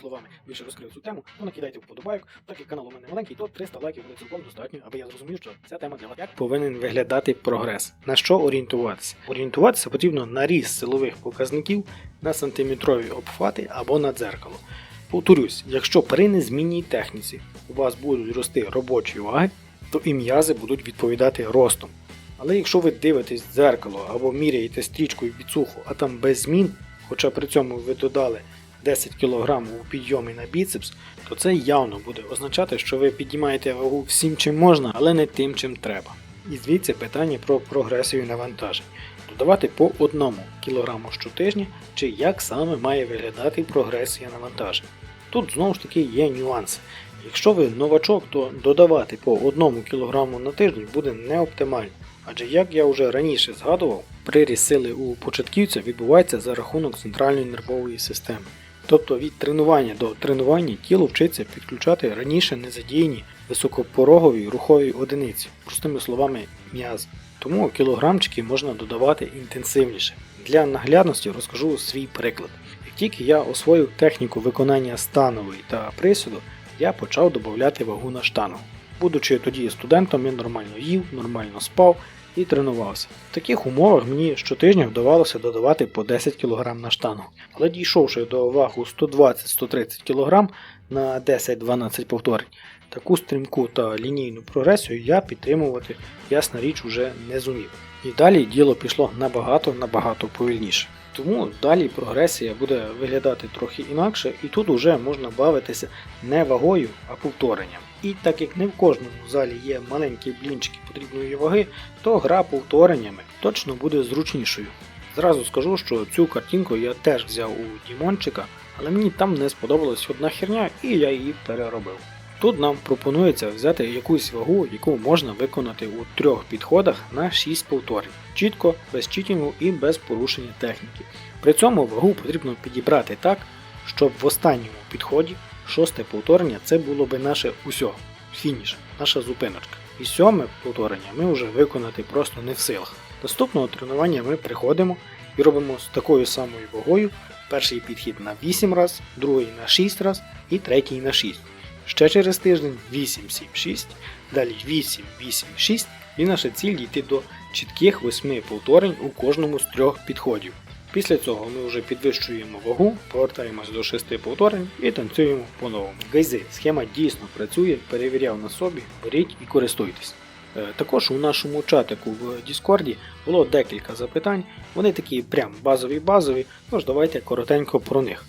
словами більше розкрив цю тему, то накидайте вподобайок. Так як канал у мене маленький, то 300 лайків буде цілком достатньо, аби я зрозумів, що ця тема для вас. Як повинен виглядати прогрес? На що орієнтуватися? Орієнтуватися потрібно на ріст силових показників, на сантиметрові обхвати або на дзеркало. Повторюсь, якщо при незмінній техніці у вас будуть рости робочі ваги, то і м'язи будуть відповідати ростом. Але якщо ви дивитесь в дзеркало або міряєте стрічкою біцуху, а там без змін, хоча при цьому ви додали 10 кг у підйомі на біцепс, то це явно буде означати, що ви підіймаєте вагу всім чим можна, але не тим, чим треба. І звідси питання про прогресію навантажень. Додавати по 1 кг щотижня, чи як саме має виглядати прогресія навантажень. Тут знову ж таки є нюанси. Якщо ви новачок, то додавати по 1 кг на тиждень буде неоптимально. Адже як я вже раніше згадував, приріст сили у початківця відбувається за рахунок центральної нервової системи. Тобто від тренування до тренування тіло вчиться підключати раніше незадіяні високопорогові рухові одиниці, простими словами м'яз. Тому кілограмчики можна додавати інтенсивніше. Для наглядності розкажу свій приклад. Як тільки я освоїв техніку виконання станової та присіду, я почав додати вагу на штангу. Будучи тоді студентом, я нормально їв, нормально спав і тренувався. В таких умовах мені щотижня вдавалося додавати по 10 кг на штангу. Але дійшовши до вагу 120-130 кг на 10-12 повторень, таку стрімку та лінійну прогресію я підтримувати, ясна річ, уже не зумів. І далі діло пішло набагато-набагато повільніше. Тому далі прогресія буде виглядати трохи інакше, і тут уже можна бавитися не вагою, а повторенням. І так як не в кожному залі є маленькі блінчики потрібної ваги, то гра повтореннями точно буде зручнішою. Зразу скажу, що цю картинку я теж взяв у Дімончика, але мені там не сподобалась одна херня і я її переробив. Тут нам пропонується взяти якусь вагу, яку можна виконати у трьох підходах на 6 повторень, чітко, без читінгу і без порушення техніки. При цьому вагу потрібно підібрати так, щоб в останньому підході шосте повторення це було би наше усьо, фініш, наша зупиночка. І сьоме повторення ми вже виконати просто не в силах. Наступного тренування ми приходимо і робимо з такою самою вагою. Перший підхід на 8 раз, другий на 6 раз і третій на 6. Ще через тиждень 8, 7, 6, далі 8, 8, 6 і наша ціль дійти до чітких 8 повторень у кожному з трьох підходів. Після цього ми вже підвищуємо вагу, повертаємось до 6 повторень і танцюємо по-новому. Гайзи, схема дійсно працює, перевіряв на собі, беріть і користуйтесь. Е, Також у нашому чатику в Діскорді було декілька запитань, вони такі прям базові-базові, тож давайте коротенько про них.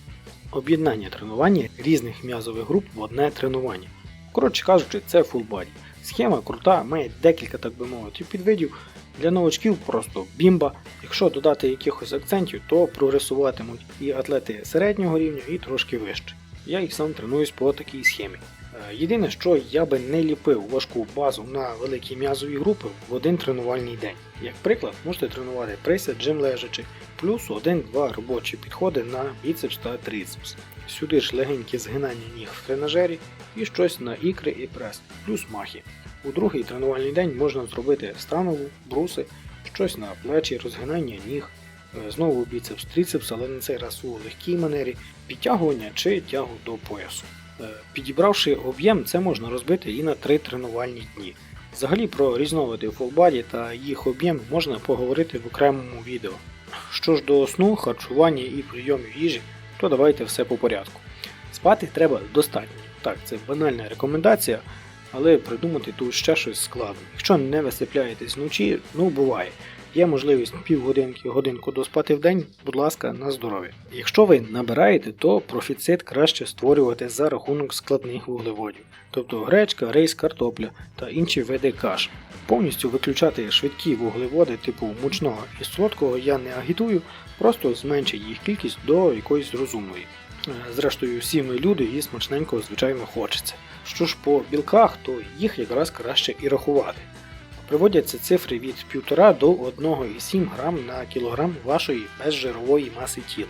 Об'єднання тренування різних м'язових груп в одне тренування. Коротше кажучи, це фулбаді. Схема крута, має декілька, так би мовити, підвидів. Для новачків просто бімба. Якщо додати якихось акцентів, то прогресуватимуть і атлети середнього рівня, і трошки вище. Я їх сам тренуюсь по такій схемі. Е, Єдине, що я би не ліпив важку базу на великі м'язові групи в один тренувальний день. Як приклад, можете тренувати присід, джим лежачи, плюс один-два робочі підходи на біцепс та трицепс. Сюди ж легенькі згинання ніг в тренажері і щось на ікри і прес, плюс махи. У другий тренувальний день можна зробити станову, бруси, щось на плечі, розгинання ніг, знову біцепс, трицепс, але на цей раз у легкій манері, підтягування чи тягу до поясу. Е, Підібравши об'єм, це можна розбити і на три тренувальні дні. Взагалі про різновиди фулбаді та їх об'єм можна поговорити в окремому відео. Що ж до сну, харчування і прийомів їжі, то давайте все по порядку. Спати треба достатньо. Так, це банальна рекомендація, але придумати тут ще щось складно. Якщо не висипляєтесь вночі, ну буває. Є можливість півгодинки, годинку доспати в день, будь ласка, на здоров'я. Якщо ви набираєте, то профіцит краще створювати за рахунок складних вуглеводів, тобто гречка, рейс, картопля та інші види каш. Повністю виключати швидкі вуглеводи типу мучного і солодкого я не агітую, просто зменшить їх кількість до якоїсь розумної. Е, Зрештою, всі ми люди і смачненького, звичайно, хочеться. Що ж по білках, то їх якраз краще і рахувати. Приводяться цифри від 1,5 до 1,7 грам на кілограм вашої безжирової маси тіла.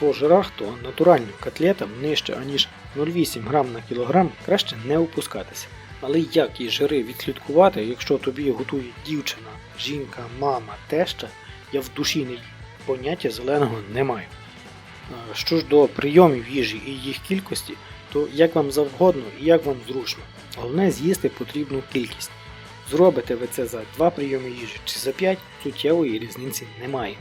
По жирах то натуральним котлетам нижче аніж 0,8 грам на кілограм краще не опускатися. Але як і жири відслідкувати, якщо тобі готує дівчина, жінка, мама, теща, я в душі не поняття зеленого не маю. Що ж до прийомів їжі і їх кількості, то як вам завгодно і як вам зручно. Головне з'їсти потрібну кількість. Зробите ви це за 2 прийоми їжі чи за 5, суттєвої різниці немає.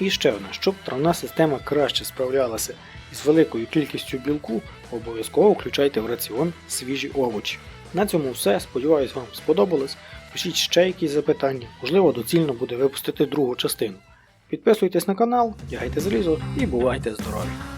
І ще одне, щоб травна система краще справлялася із великою кількістю білку, обов'язково включайте в раціон свіжі овочі. На цьому все. Сподіваюсь, вам сподобалось. Пишіть ще якісь запитання, можливо, доцільно буде випустити другу частину. Підписуйтесь на канал, тягайте залізо і бувайте здорові!